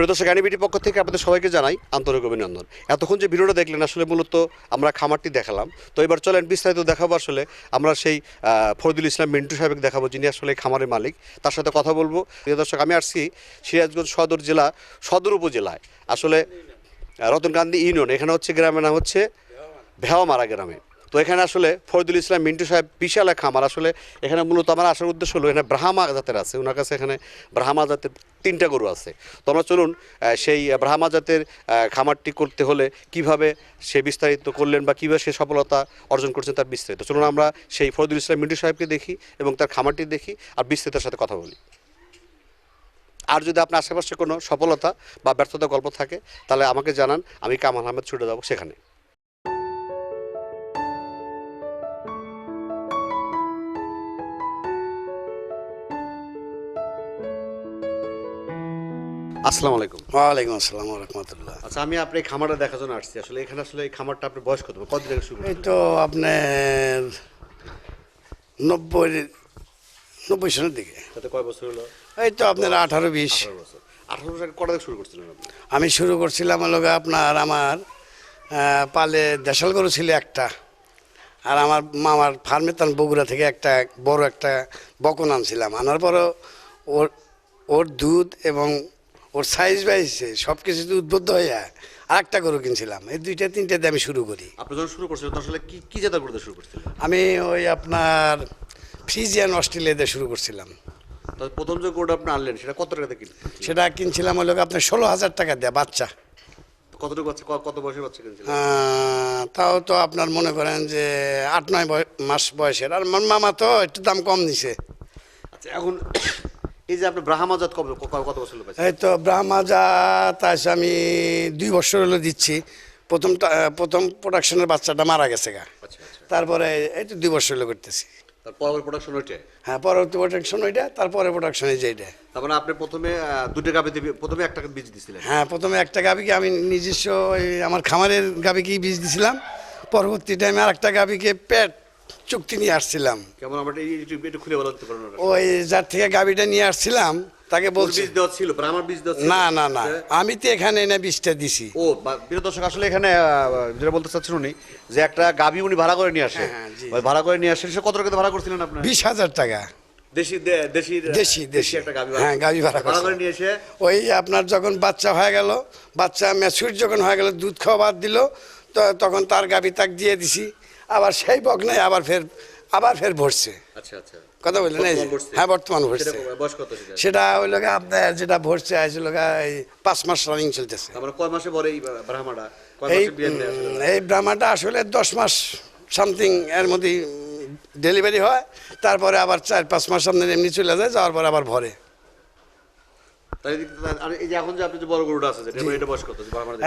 প্রিয় দর্শক অ্যানিবিটির পক্ষ থেকে আপনাদের সবাইকে জানাই আন্তরিক অভিনন্দন। এতক্ষণ যে ভিডিওটা দেখলেন আসলে মূলত আমরা খামারটি দেখালাম। তো এবার চলেন বিস্তারিত দেখাবো আসলে আমরা সেই ফরিদুল ইসলাম মিন্টু সাহেবকে দেখাবো যিনি আসলে খামারের মালিক। তার সাথে কথা বলব। প্রিয় দর্শক আমি আসছি সিরাজগঞ্জ সদর জেলা সদর উপজেলায়। আসলে আহ, রতনকান্দি ইউনিয়ন এখানে হচ্ছে গ্রামের নাম হচ্ছে ভেওয়ামারা গ্রামে। তো এখানে আসলে ফরিদুল ইসলাম মিন্টু সাহেব বিশাল এক খামার। আসলে এখানে মূলত আমার আসার উদ্দেশ্য হলো, এখানে ব্রাহ্মা জাতের আছে ওনার কাছে এখানে ব্রাহ্মা জাতের তিনটা গরু আছে। তো আমরা চলুন সেই ব্রাহ্মা জাতের খামারটি করতে হলে কীভাবে সে বিস্তারিত করলেন বা কীভাবে সে সফলতা অর্জন করছেন তার বিস্তারিত। চলুন আমরা সেই ফরিদুল ইসলাম মিন্টু সাহেবকে দেখি এবং তার খামারটি দেখি আর বিস্তারিতের সাথে কথা বলি। আর যদি আপনার আশেপাশে কোনো সফলতা বা ব্যর্থতা গল্প থাকে, তাহলে আমাকে জানান, আমি কামাল আহমেদ ছুটে যাব সেখানে। আসসালামু আলাইকুম। ওয়ালাইকুম আসসালাম রহমতুল্লাহ। আচ্ছা আমি আপনি এই খামারটা দেখার জন্য আসছি। আসলে এখানে আসলে এই খামারটা আপনার বয়স কত? কত থেকে শুরু এই তো আপনার নব্বই নব্বই সনের দিকে। তাতে কয় বছর হলো? এই তো আপনার আঠারো বিশ। আঠারো বছর। কটা থেকে শুরু করছিলেন আপনি? আমি শুরু করছিলাম হলো আপনার আমার পালে দেশাল গরু ছিল একটা। আর আমার মামার ফার্মে তার বগুড়া থেকে একটা বড় একটা বকন আনছিলাম। আনার পরও ওর ওর দুধ এবং ওর সাইজ বাইছে সব কিছু উদ্বুদ্ধ হয়ে আর একটা গরু কিনছিলাম। এই দুইটা তিনটে দিয়ে আমি শুরু করি। আপনি যখন শুরু করছিলেন আসলে কি কি জাতের করতে শুরু করছিলেন? আমি ওই আপনার ফ্রিজিয়ান অস্ট্রেলিয়া দিয়ে শুরু করছিলাম। প্রথম যে গরুটা আপনি আনলেন সেটা কত টাকাতে কিনলেন? সেটা কিনছিলাম হলো গিয়ে আপনার ষোলো হাজার টাকা দেয়া বাচ্চা। কতটুকু বাচ্চা কত বয়সের বাচ্চা কিনছিলেন? তাও তো আপনার মনে করেন যে আট নয় মাস বয়সের। আর আমার মামা তো একটু দাম কম নিছে আচ্ছা এখন এই যে আপনি কবে কত বছর হলো? এই তো আমি দুই বছর হলো দিচ্ছি। প্রথমটা প্রথম প্রোডাকশনের বাচ্চাটা মারা গেছে গা। আচ্ছা আচ্ছা। তারপরে এই তো দুই বছর হলো করতেছি। পরবর্তী প্রোডাকশন ওইটাই হ্যাঁ পরবর্তী প্রোডাকশন ওইটা তারপরে প্রোডাকশন এই যে এইটা। তার মানে আপনি প্রথমে দুটো প্রথমে একটা বীজ দিছিলেন। হ্যাঁ প্রথমে একটা আমি নিজস্ব ওই আমার খামারের গাবিকেই বীজ দিছিলাম। পরবর্তী টাইমে আর একটা গাবিকে পেট চুক্তি নিয়ে আসছিলাম। কেমন আমরা খুলে বলতে ওই যার থেকে গাবিটা নিয়ে আসছিলাম তাকে বলছি বীজ ছিল ব্রাহ্মার বীজ না না না আমি তো এখানে এনে বীজটা দিছি। ও প্রিয় দর্শক আসলে এখানে যেটা বলতে চাচ্ছেন উনি যে একটা গাবি উনি ভাড়া করে নিয়ে আসে। হ্যাঁ, হ্যাঁ, ভাড়া করে নিয়ে আসে সে কত টাকা ভাড়া করছিলেন আপনার? বিশ হাজার টাকা। দেশি দেশি দেশি, দেশি। একটা গাবি হ্যাঁ, ভাড়া করে নিয়ে এসে ওই আপনার যখন বাচ্চা হয়ে গেল বাচ্চা ম্যাচুর যখন হয়ে গেল দুধ খাওয়া বাদ দিল তো তখন তার গাবি তাক দিয়ে দিছি। আবার সেই বকনাই আবার ফের আবার ফের ভরছে। আচ্ছা আচ্ছা। কথা বললেন এই? হ্যাঁ বর্তমান ভরছে। সেটা? ওই গিয়ে আপনার যেটা ভরছে এই পাঁচ মাস রানিং চলতেছে। এই ব্রাহ্মাটা? এই? ব্রাহ্মাটা আসলে দশ মাস সামথিং এর মধ্যেই ডেলিভারি হয় তারপরে আবার চার পাঁচ মাস সামনে এমনি চলে যায় যাওয়ার পর আবার ভরে। আর এই যে এখন যে আপনি যে বড় গরুটা আছে যেটা এটা বয়স কত?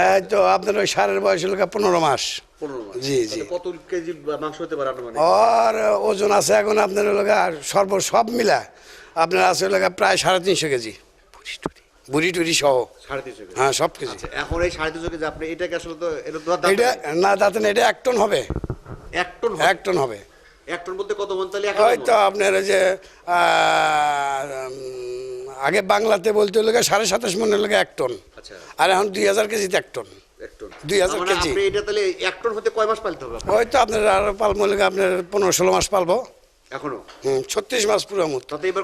এই তো আপনার ওই সারের বয়স হলো পনেরো মাস। পনেরো মাস। জি, জি। কত কেজি মাংস হতে পারে আপনার মানে আর ওজন আছে এখন আপনার হলো আর সর্ব সব মিলা আপনার আছে হলো প্রায় সাড়ে তিনশো কেজি। বুড়ি টুড়ি। সহ। সাড়ে তিনশো কেজি। হ্যাঁ সব কিছু আচ্ছা এখন এই সাড়ে তিনশো কেজি আপনি এটাকে আসলে তো এটা তো এটা না দাঁতেন এটা এক টন হবে। এক টন হবে। এক টন হবে। এক টন বলতে কত মন তাহলে? হয়তো আপনার ওই যে আগে বাংলাতে বলতে হলে সাড়ে সাতাশ মনে লাগে এক টন। আচ্ছা। আর এখন দুই হাজার কেজিতে এক টন। দুই হাজার মানে কেজি। এটা তাহলে এক টন হতে কয় মাস পালতে হবে হয়তো আপনার আর পালবো আপনার পনেরো ষোলো মাস পালবো। এখনও? হুম ছত্রিশ মাস পুরো মতো এবার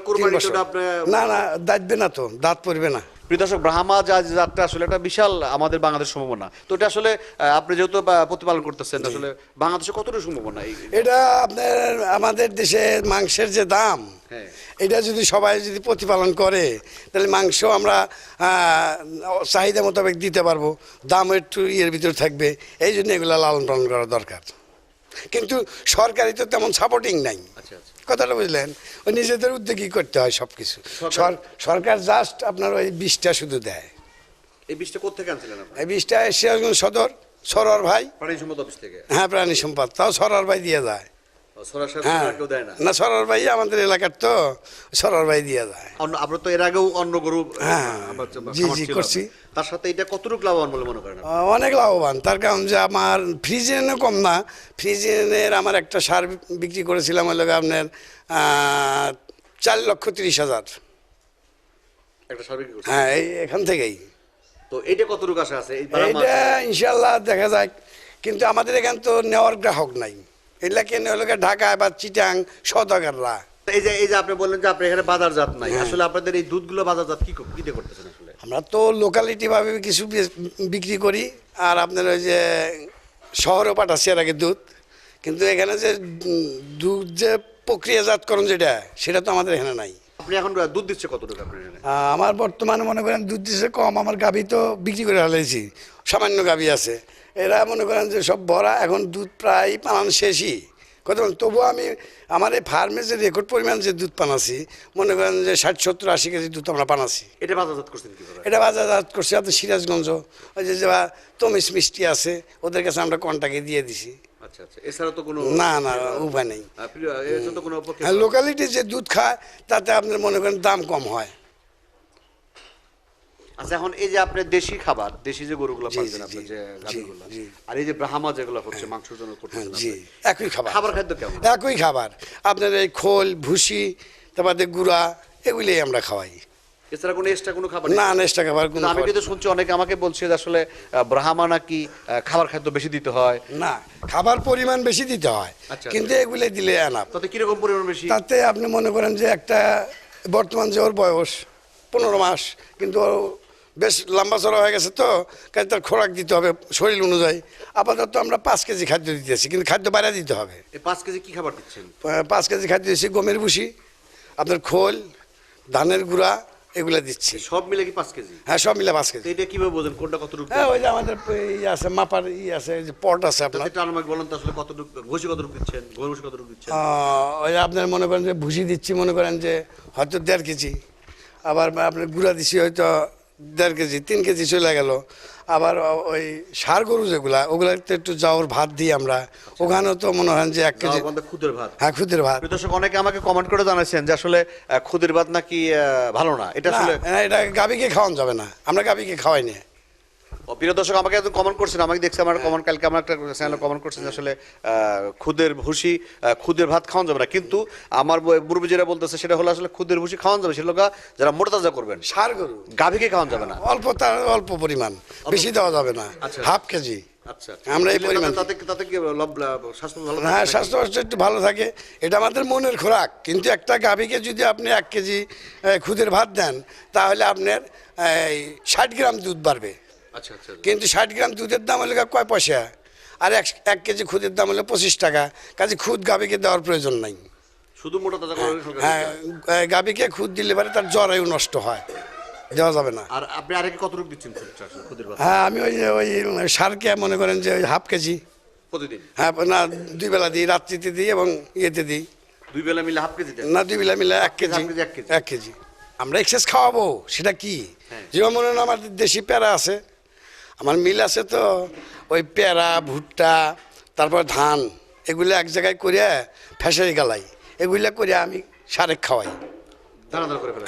না না দাঁতবে না তো দাঁত পড়বে না। প্রিয় দর্শক ব্রাহ্মা যা যাত্রা আসলে একটা বিশাল আমাদের বাংলাদেশ সম্ভাবনা। তো এটা আসলে আপনি যেহেতু প্রতিপালন করতেছেন আসলে বাংলাদেশে কতটা সম্ভাবনা এটা আপনার আমাদের দেশে মাংসের যে দাম হ্যাঁ। এটা যদি সবাই যদি প্রতিপালন করে তাহলে মাংস আমরা চাহিদা মোতাবেক দিতে পারব। দাম একটু ইয়ের ভিতরে থাকবে। এই জন্য এগুলো লালন পালন করা দরকার। কিন্তু সরকারি তো তেমন সাপোর্টিং নাই। আচ্ছা আচ্ছা। কথাটা বুঝলেন? ওই নিজেদের উদ্যোগই করতে হয় সব কিছু সরকার- জাস্ট আপনার ওই বিষটা শুধু দেয়। এই বিষটা কোথেকে আনছিলেন এই বিষটা সিরাজগঞ্জ সদর সরর ভাই। প্রাণী সম্পদ অফিস থেকে? হ্যাঁ প্রাণী সম্পদ। তাও সরর ভাই দিয়ে যায়। হ্যাঁ। না? ভাই আমাদের এলাকার তো সরর ভাই দিয়ে যায় অন্য তো এর আগেও অন্য গরু হ্যাঁ, জি, জি, করছি। তার সাথে এটা কতটুকু লাভবান বলে মনে করেন অনেক লাভবান। তার কারণ যে আমার ফ্রিজেনও কম না। ফ্রিজেনের আমার একটা সার বিক্রি করেছিলাম হলো গিয়ে আপনার চার লক্ষ তিরিশ হাজার। হ্যাঁ এখান থেকেই। তো এটা কতটুকু আশা আছে? এইটা ইনশাল্লাহ দেখা যায় কিন্তু আমাদের এখানে তো নেওয়ার গ্রাহক নাই। এগুলা কেন হলো গিয়ে ঢাকা বা চিটাং সদাগাররা এই যে এই যে আপনি বললেন যে আপনার এখানে বাজারজাত নাই হ্যাঁ। আসলে আপনাদের এই দুধগুলো বাজারজাত কি কি করতেছেন আসলে? আমরা তো লোকালিটি ভাবে কিছু বিক্রি করি আর আপনার ওই যে শহরেও পাঠাচ্ছি এর আগে দুধ। কিন্তু এখানে যে দুধ যে প্রক্রিয়াজাতকরণ যেটা সেটা তো আমাদের এখানে নাই। আপনি এখন দুধ দিচ্ছে কতটুকু আপনার আমার বর্তমানে মনে করেন দুধ দিচ্ছে কম আমার গাভী তো বিক্রি করে ফেলেছি সামান্য গাভী আছে। এরা মনে করেন যে সব ভরা এখন দুধ প্রায় পানানো শেষই। কথা বলেন, তবুও আমি আমার এই ফার্মে যে রেকর্ড পরিমাণ যে দুধ পানাছি মনে করেন যে ষাট সত্তর আশি কেজি দুধ আমরা পানাছি এটা বাজারজাত করছেন এটা বাজারজাত করছে আপনার সিরাজগঞ্জ ওই যে যা তমিস মিষ্টি আছে ওদের কাছে আমরা কন্টাক্টে দিয়ে দিছি। আচ্ছা আচ্ছা। এছাড়া তো কোনো না না উপায় নেই। লোকালিটি যে দুধ খায় তাতে আপনার মনে করেন দাম কম হয়। আচ্ছা এখন এই যে আপনার দেশি খাবার দেশি যে গরুগুলো পাচ্ছেন আপনি যে গাভীগুলো আর এই যে ব্রাহ্মা যেগুলো হচ্ছে মাংসের জন্য হ্যাঁ করতেছেন জি একই খাবার। খাবার খাদ্য কেমন? একই খাবার। আপনার এই খোল ভুসি তারপরে গুড়া এগুলোই আমরা খাওয়াই। এছাড়া কোনো এক্সট্রা কোনো খাবার না নেই? নেক্সটা খাবার কোনো আমি কিন্তু শুনছি অনেকে আমাকে বলছে যে আসলে ব্রাহ্মা নাকি খাবার খাদ্য বেশি দিতে হয়। না খাবার পরিমাণ বেশি দিতে হয় আচ্ছা, কিন্তু এগুলো দিলে আনাপ তাতে কীরকম পরিমাণ বেশি? তাতে আপনি মনে করেন যে একটা বর্তমান যে ওর বয়স পনেরো মাস কিন্তু বেশ লম্বা চড়া হয়ে গেছে তো কাজে তার খোরাক দিতে হবে শরীর অনুযায়ী। আপাতত আমরা পাঁচ কেজি খাদ্য দিতেছি কিন্তু খাদ্য বাইরে দিতে হবে। এই পাঁচ কেজি কী খাবার দিচ্ছেন? পাঁচ কেজি খাদ্য দিচ্ছি গমের ভুসি আপনার খোল ধানের গুঁড়া এগুলো দিচ্ছি। সব মিলে কি পাঁচ কেজি? হ্যাঁ সব মিলে পাঁচ কেজি। এটা কীভাবে বোঝেন? কোনটা কতটুকু? হ্যাঁ ওই যে আমাদের ই আছে মাপার ই আছে যে পট আছে আপনার। সেটা আমাকে বলেন তো আসলে কতটুকু ঘষি কতটুকু দিচ্ছেন ঘষি কতটুকু দিচ্ছেন? ওই যে আপনার মনে করেন যে ভুসি দিচ্ছি মনে করেন যে হয়তো দেড় কেজি। আবার আপনার গুঁড়া দিচ্ছি হয়তো দেড় কেজি তিন কেজি চলে গেল। আবার ওই সার গরু যেগুলা ওগুলাতে একটু যাওয়ার ভাত দিই আমরা। ওখানেও তো মনে হয় যে এক কেজি খুদের ভাত। হ্যাঁ খুদের ভাত। দর্শক অনেকে আমাকে কমেন্ট করে জানাচ্ছেন যে আসলে ক্ষুদের খুদের ভাত নাকি ভালো না। এটা আসলে এটা গাবিকে খাওয়ানো যাবে না। আমরা গাবিকে খাওয়াই না। ও, প্রিয় দর্শক আমাকে একজন কমেন্ট করছেন আমাকে দেখছি আমার কমেন্ট কালকে আমার একটা চ্যানেলে কমেন্ট করছেন আসলে খুদের ভুসি খুদের ভাত খাওয়ানো যাবে না। কিন্তু আমার ব- যেটা বলতেছে সেটা হলো আসলে খুদের ভুসি খাওয়ানো যাবে সেটা যারা মোটা তাজা করবেন সার গরু। গাভীকে খাওয়ানো যাবে না। অল্প তার অল্প পরিমাণ বেশি দেওয়া যাবে না আচ্ছা। Half KG. আচ্ছা। আমরা এই পরিমাণ হ্যাঁ স্বাস্থ্য একটু ভালো থাকে। এটা আমাদের মনের খোরাক। কিন্তু একটা গাভীকে যদি আপনি এক কেজি খুদের ভাত দেন তাহলে আপনার এই, ষাট গ্রাম দুধ বাড়বে। কিন্তু ষাট গ্রাম দুধের দাম হলে কয় পয়সা? আর এক এক কেজি খুদের দাম হলে পঁচিশ টাকা। কাজে খুদ গাভীকে দেওয়ার প্রয়োজন নাই। শুধু মোটা তাজা হ্যাঁ গাভীকে খুদ দিলে পরে তার জরায়ু নষ্ট হয়। দেওয়া যাবে না। আর আপনি আরেকে দিচ্ছেন হ্যাঁ আমি ওই ওই সারকে মনে করেন যে ওই হাফ কেজি। প্রতিদিন? হ্যাঁ না দুই বেলা দিই রাত্রিতে দিই এবং ইয়েতে দিই। দুই বেলা মিলে হাফ কেজি না দুই বেলা মিলে এক কেজি এক কেজি। আমরা এক্সেস খাওয়াবো সেটা কি? হ্যাঁ। যেমন মনে হয় আমাদের দেশি পেয়ারা আছে। আমার মিল আছে তো। ওই পেয়ারা ভুট্টা তারপর ধান এগুলো এক জায়গায় করে ফেসারি গালাই। এগুলো করে আমি সারেক খাওয়াই।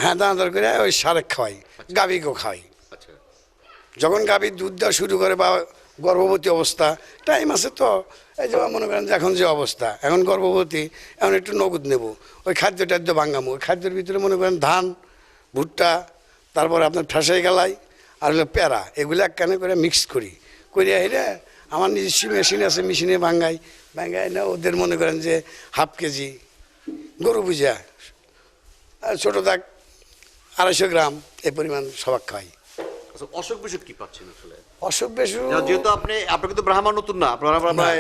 হ্যাঁ দানাদার করে ওই সারেক খাওয়াই গাভীকেও খাওয়াই। আচ্ছা। যখন গাভী দুধ দেওয়া শুরু করে বা গর্ভবতী অবস্থা টাইম আছে তো। এই যে মনে করেন যে এখন যে অবস্থা এখন গর্ভবতী এখন একটু নগদ নেব। ওই খাদ্য টাদ্য ভাঙামো। ওই খাদ্যের ভিতরে মনে করেন ধান ভুট্টা তারপরে আপনার ঠাসাই গালাই আর হলো প্যারা এগুলো এক কানে করে মিক্স করি। করিয়া হেরে আমার নিজস্ব মেশিন আছে মেশিনে ভাঙ্গাই। ভাঙ্গাই না ওদের মনে করেন যে হাফ কেজি। গরু বুঝা। আর ছোটো দাগ আড়াইশো গ্রাম এই পরিমাণ সবাক খাই। আচ্ছা অসুখ বিসুখ কি পাচ্ছেন আসলে? অসুখ না, যেহেতু আপনি আপনার কিন্তু ব্রাহ্মণ নতুন না আপনার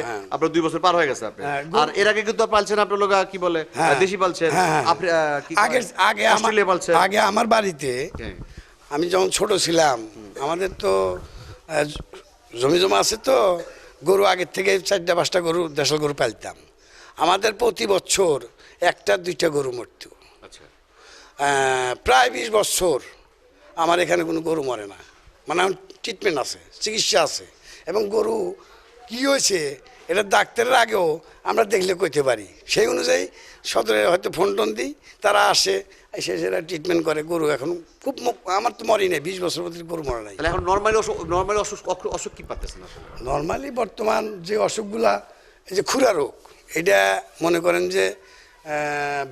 হ্যাঁ। আপনার দুই বছর পার হয়ে গেছে আপনি। হ্যাঁ, আর এর আগে কিন্তু পালছেন আপনার লোক কি বলে? হ্যাঁ। দেশি পালছেন। আপনি আগে আগে আমার অস্ট্রেলিয়া পালছেন। আগে আমার বাড়িতে। আমি যখন ছোট ছিলাম আমাদের তো জমি জমা আছে তো গরু আগের থেকে চারটা পাঁচটা গরু দেশাল গরু পালতাম। আমাদের প্রতি বছর একটা দুইটা গরু মরত। আচ্ছা। প্রায় বিশ বছর আমার এখানে কোনো গরু মরে না। মানে ট্রিটমেন্ট আছে চিকিৎসা আছে। এবং গরু কি হয়েছে এটা ডাক্তারের আগেও আমরা দেখলে কইতে পারি। সেই অনুযায়ী সদরে হয়তো ফোন টোন দিই তারা আসে এসে সেটা ট্রিটমেন্ট করে। গরু এখন খুব আমার তো মরি নেই বিশ বছর পর্যন্ত গরু মরে নাই। এখন নর্মালি নর্মালি অসুখ অসুখ- কি পাচ্ছেন নর্মালি বর্তমান যে অসুখগুলা এই যে খুরা রোগ এটা মনে করেন যে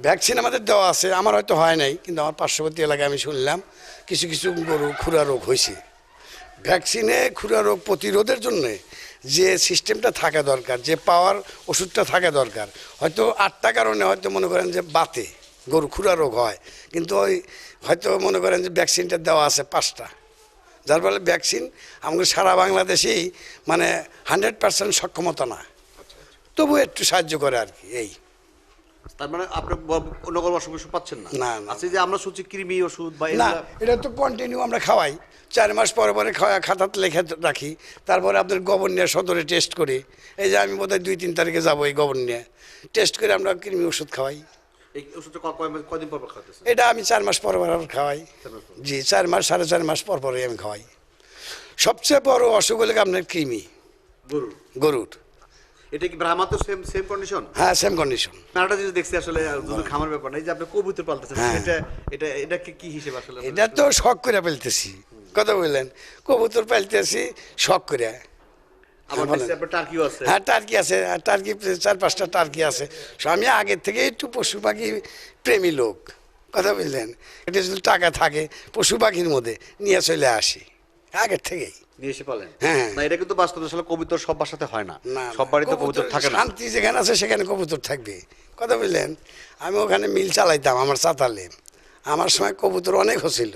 ভ্যাকসিন আমাদের দেওয়া আছে আমার হয়তো হয় নাই কিন্তু আমার পার্শ্ববর্তী এলাকায় আমি শুনলাম কিছু কিছু গরু খুরা রোগ হয়েছে ভ্যাকসিনে খুরা রোগ প্রতিরোধের জন্য যে সিস্টেমটা থাকা দরকার, যে পাওয়ার ওষুধটা থাকা দরকার। হয়তো আটটা কারণে হয়তো মনে করেন যে বাতে, গরু খুরা রোগ হয়, কিন্তু ওই হয়তো মনে করেন যে ভ্যাকসিনটা দেওয়া আছে পাঁচটা। যার ফলে ভ্যাকসিন আমাদের সারা বাংলাদেশেই মানে হান্ড্রেড পার্সেন্ট সক্ষমতা না। তবু একটু সাহায্য করে আর কি, এই। তার মানে আপনি অন্য কোনো অসুখ বিসুখ পাচ্ছেন না? না, না। আচ্ছা যে আমরা শুনছি কৃমি ওষুধ বা না এটা তো কন্টিনিউ আমরা খাওয়াই। চার মাস পরে পরে খাওয়া খাতাতে লেখে রাখি। তারপরে আপনার গোবর নিয়ে সদরে টেস্ট করি। এই যে আমি বোধহয় দুই তিন তারিখে যাব এই গোবর নিয়ে। টেস্ট করে আমরা কৃমি ওষুধ খাওয়াই। এটা আমি চার মাস পর পর খাওয়াই। জি চার মাস সাড়ে চার মাস পর পরে আমি খাওয়াই। সবচেয়ে বড় অসুখ হলে আপনার কৃমি? গরু গরুর। এটা কি ব্রাহ্মা তো সেম সেম কন্ডিশন হ্যাঁ সেম কন্ডিশন আরেকটা জিনিস দেখছি আসলে দুধ খামার ব্যাপার না এই যে আপনি কবুতর পালতেছেন হ্যাঁ। এটা এটা এটা কি হিসেবে আসলে এটা তো শখ করে ফেলতেছি কথা বললেন। কবুতর পালতেছি শখ করে। হ্যাঁ টার্কি আছে। টার্কি চার পাঁচটা টার্কি আছে। আমি আগের থেকে একটু পশু পাখি প্রেমী লোক। কথা বললেন। এটা যদি টাকা থাকে পশু পাখির মধ্যে নিয়ে চলে আসি। আগের থেকেই। নিয়ে এসে পালেন? হ্যাঁ। না এটা কিন্তু বাস্তবে আসলে কবুতর সব বাসাতে হয় না। সব বাড়িতে কবুতর থাকে না। শান্তি যেখানে আছে সেখানে কবুতর থাকবে। কথা বুঝলেন আমি ওখানে মিল চালাইতাম আমার চাতালে আমার সময় কবুতর অনেক হছিল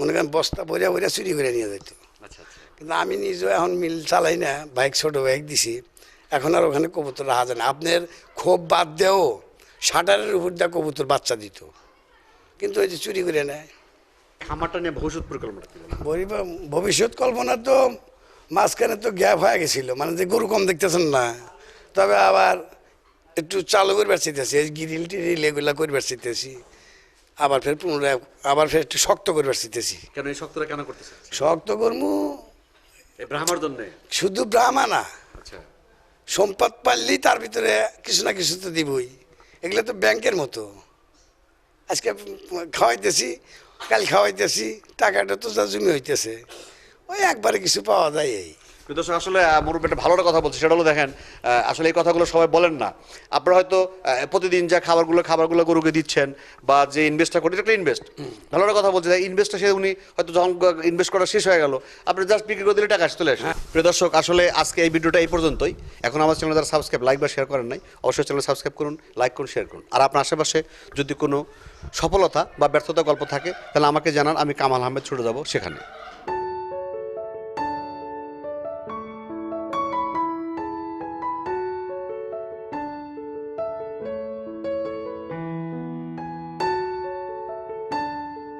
মনে করেন বস্তা ভরিয়া ভরিয়া চুরি করে নিয়ে যেত আচ্ছা আচ্ছা। কিন্তু আমি নিজেও এখন মিল চালাই না বাইক ছোটো বাইক দিছি। এখন আর ওখানে কবুতর রাখা যায় না। আপনার ক্ষোভ বাদ দেও শাটারের উপর দিয়ে কবুতর বাচ্চা দিত। কিন্তু ওই যে চুরি করে নেয়। খামারটা নিয়ে ভবিষ্যৎ পরিকল্পনা ভবিষ্যৎ কল্পনা তো মাঝখানে তো গ্যাপ হয়ে গেছিল। মানে যে গরু কম দেখতেছেন না। তবে আবার একটু চালু করবার চাইতেছি এই গিরিল টিরিল এগুলা করবার চাইতেছি আবার ফের পুনরায় আবার ফের একটু শক্ত করবার চাইতেছি কেন এই শক্তটা কেন করতেছে শক্ত কর্মু ব্রাহ্মার জন্য? শুধু ব্রাহ্মা না। আচ্ছা। সম্পদ পারলেই তার ভিতরে কিছু না কিছু তো দিবই। এগুলো তো ব্যাংকের মতো। আজকে খাওয়াইতেছি। কাল খাওয়াইতেছি টাকাটা তো যা জমি হইতেছে। ওই একবারে কিছু পাওয়া যায় এই। কিন্তু আসলে আহ, মুরব্বী একটা ভালো কথা বলছে সেটা হলো দেখেন আসলে এই কথাগুলো সবাই বলেন না। আপনারা হয়তো প্রতিদিন যা খাবারগুলো খাবারগুলো গরুকে দিচ্ছেন বা যে ইনভেস্টটা করেন এটা একটা ইনভেস্ট ভালো কথা বলছে ইনভেস্টটা সে উনি হয়তো যখন ইনভেস্ট করা শেষ হয়ে গেল আপনি জাস্ট বিক্রি করে দিলে টাকা চলে আসে। প্রিয় দর্শক আসলে আজকে এই ভিডিওটা এই পর্যন্তই। এখন আমার চ্যানেল যারা সাবস্ক্রাইব লাইক বা শেয়ার করেন নাই অবশ্যই চ্যানেল সাবস্ক্রাইব করুন লাইক করুন শেয়ার করুন। আর আপনার আশেপাশে যদি কোনো সফলতা বা ব্যর্থতা গল্প থাকে তাহলে আমাকে জানান আমি কামাল আহমেদ ছুটে যাব সেখানে।